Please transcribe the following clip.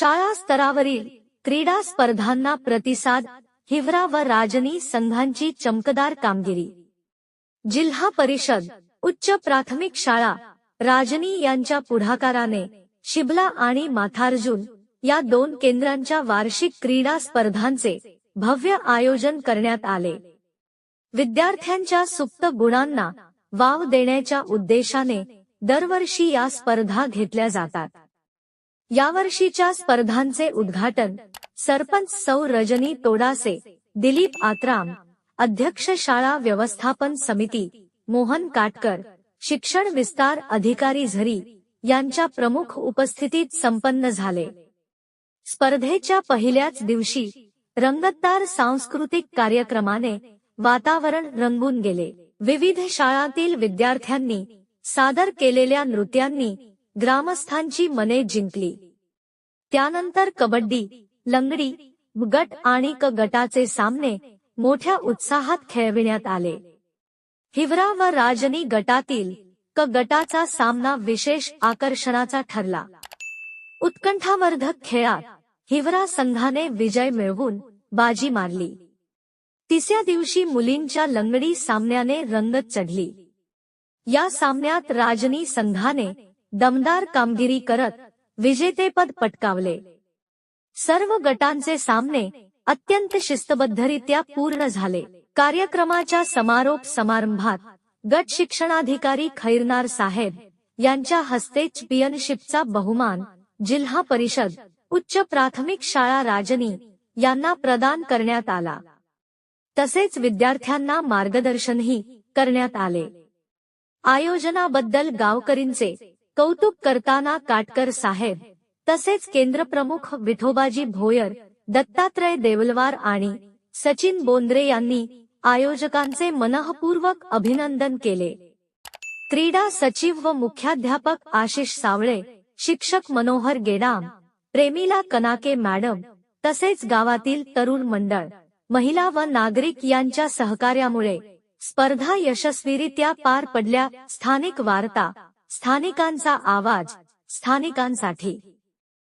शाळा स्तरावरील क्रीडा स्पर्धांना प्रतिसाद हिवरा व राजनी संघांची चमकदार कामगिरी. जिल्हा परिषद उच्च प्राथमिक शाळा राजनी यांच्या पुढाकाराने शिबला आणि माथार्जुन या दोन केंद्रांच्या वार्षिक क्रीडा स्पर्धांचे भव्य आयोजन करण्यात आले. विद्यार्थ्यांच्या सुप्त गुणांना वाव देण्याच्या उद्देशाने दरवर्षी या स्पर्धा घेतल्या जातात. यावर्षीच्या स्पर्धांचे उद्घाटन सरपंच सौ रजनी तोडासे दिलीप आत्राम अध्यक्ष शाळा व्यवस्थापन समिती मोहन काटकर शिक्षण विस्तार अधिकारी झरी यांच्या प्रमुख उपस्थितीत संपन्न झाले. स्पर्धेच्या पहिल्याच दिवशी रंगतदार सांस्कृतिक कार्यक्रमाने वातावरण रंगून गेले. विविध शाळांतील विद्यार्थ्यांनी सादर केलेल्या नृत्यांनी ग्रामस्थांची मने जिंकली. त्यानंतर कबड्डी लंगडी गट आणि क गटाचे सामने मोठ्या उत्साहात खेळविण्यात आले. हिवरा व राजनी गटातील क गटाचा सामना विशेष आकर्षणाचा ठरला. उत्कंठावर्धक खेळात हिवरा संघाने विजय मिळवून बाजी मारली. तिसऱ्या दिवशी मुलींच्या लंगडी सामन्याने रंगत चढली. या सामन्यात राजनी संघाने दमदार कामगिरी करत विजेतेपद पटकावले. सर्व गटांचे सामने अत्यंत शिस्तबद्धरित्या पूर्ण झाले. कार्यक्रमाच्या समारोप समारंभात गट शिक्षणाधिकारी खैरनार साहेब यांच्या हस्ते चॅम्पियनशिपचा बहुमान जिल्हा परिषद उच्च प्राथमिक शाळा राजनी यांना प्रदान करण्यात आला. तसेच विद्यार्थ्यांना मार्गदर्शनही करण्यात आले. आयोजनाबद्दल गावकरींचे कौतुक करताना काटकर साहेब तसेच केंद्रप्रमुख विठोबाजी भोयर दत्तात्रय देवलवार आणि सचिन बोंद्रे यांनी आयोजकांचे मनःपूर्वक अभिनंदन केले. क्रीडा सचिव व मुख्याध्यापक आशिष सावळे शिक्षक मनोहर गेडाम प्रेमिला कनाके मॅडम तसेच गावातील तरुण मंडळ महिला व नागरिक यांच्या सहकार्यामुळे स्पर्धा यशस्वीरित्या पार पडल्या. स्थानिक वार्ता स्थानिकांचा आवाज स्थानिकांसाठी.